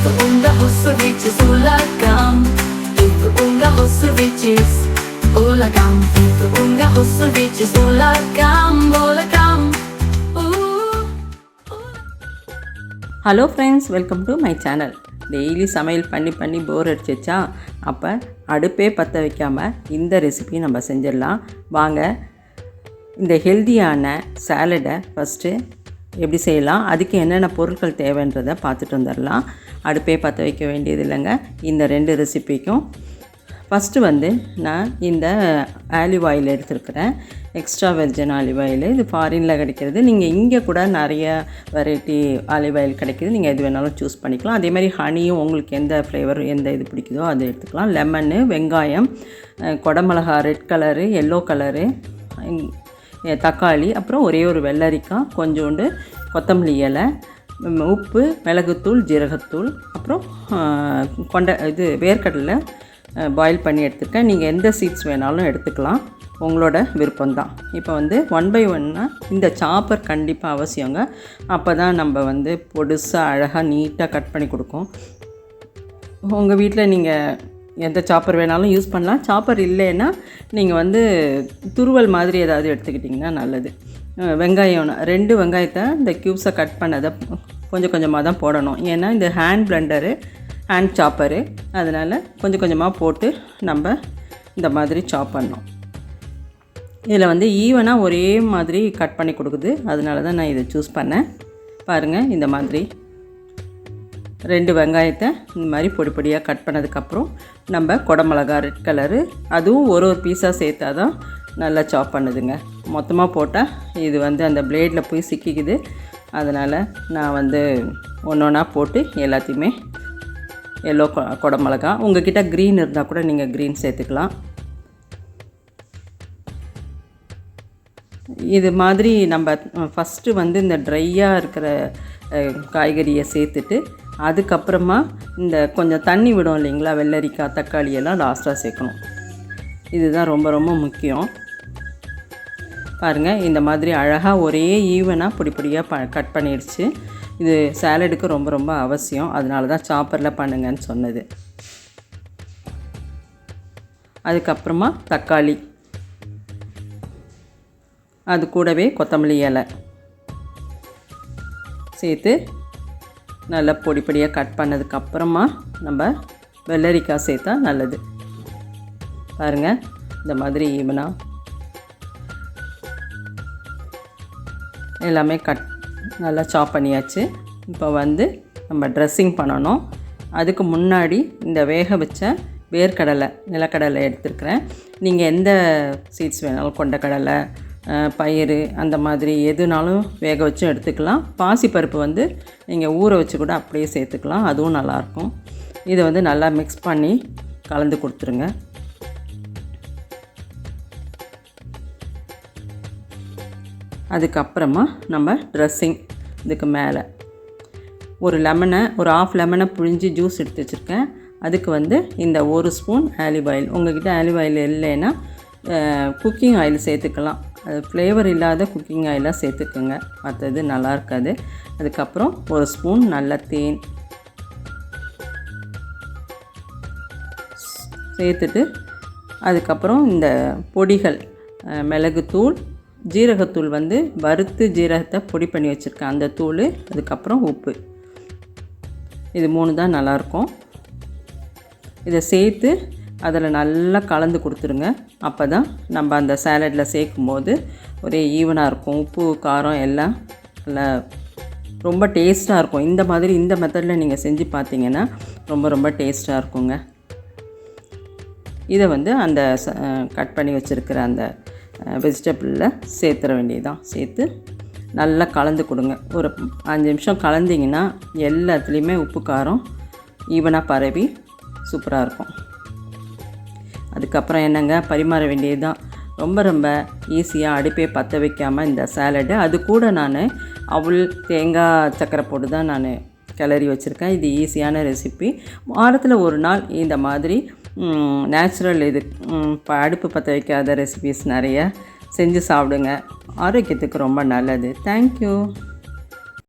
Itu unga husuvichis ulagam Itu unga husuvichis ulagam Itu unga husuvichis ulagam ulagam Ooh. Hello friends welcome to my channel daily சமையல் பண்ணி பண்ணி போர் அடிச்சிச்சா அப்போ அடுப்பே பற்ற வைக்காமல் இந்த ரெசிபி நம்ம செஞ்சிடலாம். வாங்க இந்த ஹெல்தியான சாலடை ஃபஸ்ட்டு எப்படி செய்யலாம் அதுக்கு என்னென்ன பொருட்கள் தேவைன்றதை பார்த்துட்டு வந்துடலாம். அடுப்பே பற்ற வைக்க வேண்டியது இல்லைங்க. இந்த ரெண்டு ரெசிபிக்கும் ஃபஸ்ட்டு வந்து நான் இந்த ஆலிவ் ஆயில் எடுத்துருக்கிறேன். எக்ஸ்ட்ரா வெர்ஜன் ஆலிவ் ஆயில் இது ஃபாரினில் கிடைக்கிறது. நீங்கள் இங்கே கூட நிறைய வெரைட்டி ஆலிவ் ஆயில் கிடைக்கிது. நீங்கள் எது வேணாலும் சூஸ் பண்ணிக்கலாம். அதேமாதிரி ஹனியும் உங்களுக்கு எந்த ஃப்ளேவர் எந்த இது பிடிக்குதோ அதை எடுத்துக்கலாம். லெமனு வெங்காயம் கொடமிளகா குடமிளகா ரெட் கலரு எல்லோ கலரு தக்காளி அப்புறம் ஒரே ஒரு வெள்ளரிக்காய் கொஞ்சோண்டு கொத்தமல்லி இலை உப்பு மிளகுத்தூள் ஜீரகத்தூள் அப்புறம் கொண்ட இது வேர்க்கடலை பாயில் பண்ணி எடுத்துருக்கேன் நீங்கள் எந்த சீட்ஸ் வேணாலும் எடுத்துக்கலாம். உங்களோட விருப்பம்தான். இப்போ வந்து ஒன் பை ஒன்னாக இந்த சாப்பர் கண்டிப்பாக அவசியங்க. அப்போ தான் நம்ம வந்து பொடுசாக அழகாக நீட்டாக கட் பண்ணி கொடுக்கும். உங்கள் வீட்டில் நீங்கள் எந்த சாப்பர் வேணாலும் யூஸ் பண்ணலாம். சாப்பர் இல்லைன்னா நீங்கள் வந்து துருவல் மாதிரி ஏதாவது எடுத்துக்கிட்டிங்கன்னா நல்லது. வெங்காயம் ரெண்டு வெங்காயத்தை இந்த க்யூப்ஸை கட் பண்ணதை கொஞ்சம் கொஞ்சமாக தான் போடணும். ஏன்னா இந்த ஹேண்ட் பிளண்டரு ஹேண்ட் சாப்பரு அதனால் கொஞ்சம் கொஞ்சமாக போட்டு நம்ம இந்த மாதிரி சாப் பண்ணோம் இதில் வந்து ஈவனாக ஒரே மாதிரி கட் பண்ணி கொடுக்குது. அதனால தான் நான் இதை சூஸ் பண்ணேன். பாருங்கள் இந்த மாதிரி. ரெண்டு வெங்காயத்தை இந்த மாதிரி பொடி பொடியாக கட் பண்ணதுக்கப்புறம் நம்ம குடமிளகா ரெட் கலரு அதுவும் ஒரு ஒரு பீஸாக சேர்த்தா தான் நல்லா சாப் பண்ணுதுங்க. மொத்தமாக போட்டால் இது வந்து அந்த பிளேடில் போய் சிக்கிக்குது. அதனால் நான் வந்து ஒன்று ஒன்றா போட்டு எல்லாத்தையுமே எல்லோ குடமிளகா உங்ககிட்ட க்ரீன் இருந்தால் கூட நீங்கள் க்ரீன் சேர்த்துக்கலாம். இது மாதிரி நம்ம ஃபஸ்ட்டு வந்து இந்த ட்ரையாக இருக்கிற காய்கறியை சேர்த்துட்டு அதுக்கப்புறமா இந்த கொஞ்சம் தண்ணி விடும் இல்லைங்களா? வெள்ளரிக்காய் தக்காளி எல்லாம் லாஸ்ட்டாக சேர்க்கணும். இதுதான் ரொம்ப ரொம்ப முக்கியம். பாருங்கள் இந்த மாதிரி அழகாக ஒரே ஈவனாக பொடி பொடியாக ப கட் பண்ணிடுச்சு. இது சாலடுக்கு ரொம்ப ரொம்ப அவசியம். அதனால தான் சாப்பரில் பண்ணுங்கன்னு சொன்னது. அதுக்கப்புறமா தக்காளி. அது கூடவே கொத்தமல்லி இலை. சேர்த்து நல்லா பொடி பொடியாக கட் பண்ணதுக்கப்புறமா நம்ம வெள்ளரிக்காய் சேர்த்தா நல்லது. பாருங்கள் இந்த மாதிரி ஈவனாக எல்லாமே கட் நல்லா சாப் பண்ணியாச்சு. இப்போ வந்து நம்ம ட்ரெஸ்ஸிங் பண்ணணும். அதுக்கு முன்னாடி இந்த வேக வச்ச வேர்க்கடலை நிலக்கடலை எடுத்துருக்குறேன். நீங்கள் எந்த சீட்ஸ் வேணாலும் கொண்டக்கடலை கடலை பயிறு அந்த மாதிரி எதுனாலும் வேக வச்சும் எடுத்துக்கலாம். பாசிப்பருப்பு வந்து நீங்கள் ஊற வச்சு கூட அப்படியே சேர்த்துக்கலாம். அதுவும் நல்லாயிருக்கும். இதை வந்து நல்லா மிக்ஸ் பண்ணி கலந்து கொடுத்துருங்க. அதுக்கப்புறமா நம்ம ட்ரெஸ்ஸிங் இதுக்கு மேலே. ஒரு லெமனை ஒரு ஆஃப் லெமனை புழிஞ்சு ஜூஸ் எடுத்து வச்சுருக்கேன். அதுக்கு வந்து இந்த ஒரு ஸ்பூன் ஆலிவ் ஆயில் உங்கள்கிட்ட ஆலிவ் ஆயில் இல்லைன்னா குக்கிங் ஆயில் சேர்த்துக்கலாம். ஃப்ளேவர் இல்லாத குக்கிங் ஆயிலாக சேர்த்துக்குங்க. மற்றது நல்லா இருக்காது. அதுக்கப்புறம் ஒரு ஸ்பூன் நல்ல தேன் சேர்த்துட்டு அதுக்கப்புறம் இந்த பொடிகள் மிளகுத்தூள் ஜீரகத்தூள் வந்து வறுத்து ஜீரகத்தை பொடி பண்ணி வச்சுருக்கேன். அந்த தூள் அதுக்கப்புறம் உப்பு. இது மூணு தான் நல்லாயிருக்கும் இதை சேர்த்து அதில் நல்லா கலந்து கொடுத்துருங்க. அப்போ தான் நம்ம அந்த சேலடில் சேர்க்கும் போது ஒரே ஈவனாக இருக்கும். உப்பு காரம் எல்லாம் நல்லா ரொம்ப டேஸ்ட்டாக இருக்கும். இந்த மாதிரி இந்த மெத்தடில் நீங்கள் செஞ்சு பார்த்தீங்கன்னா ரொம்ப ரொம்ப டேஸ்ட்டாக இருக்குங்க. இதை வந்து அந்த கட் பண்ணி வச்சுருக்கிற அந்த வெஜிடபிளில் சேர்த்துற வேண்டியதான் சேர்த்து நல்லா கலந்து கொடுங்க. ஒரு அஞ்சு நிமிஷம் கலந்திங்கன்னா எல்லாத்துலேயுமே உப்பு காரம் ஈவனாக பரவி சூப்பராக இருக்கும். அதுக்கப்புறம் என்னங்க? பரிமாற வேண்டியது தான் ரொம்ப ரொம்ப ஈஸியாக அடுப்பே பற்ற வைக்காமல் இந்த சாலடு அது கூட நான் அவள் தேங்காய் சக்கரை போட்டு தான் நான் கிளறி வச்சுருக்கேன். இது ஈஸியான ரெசிபி வாரத்தில் ஒரு நாள் இந்த மாதிரி நேச்சுரல் இது ப- அடுப்பு பற்ற வைக்காத ரெசிபிஸ் நிறைய செஞ்சு சாப்பிடுங்க. ஆரோக்கியத்துக்கு ரொம்ப நல்லது. தேங்க்யூ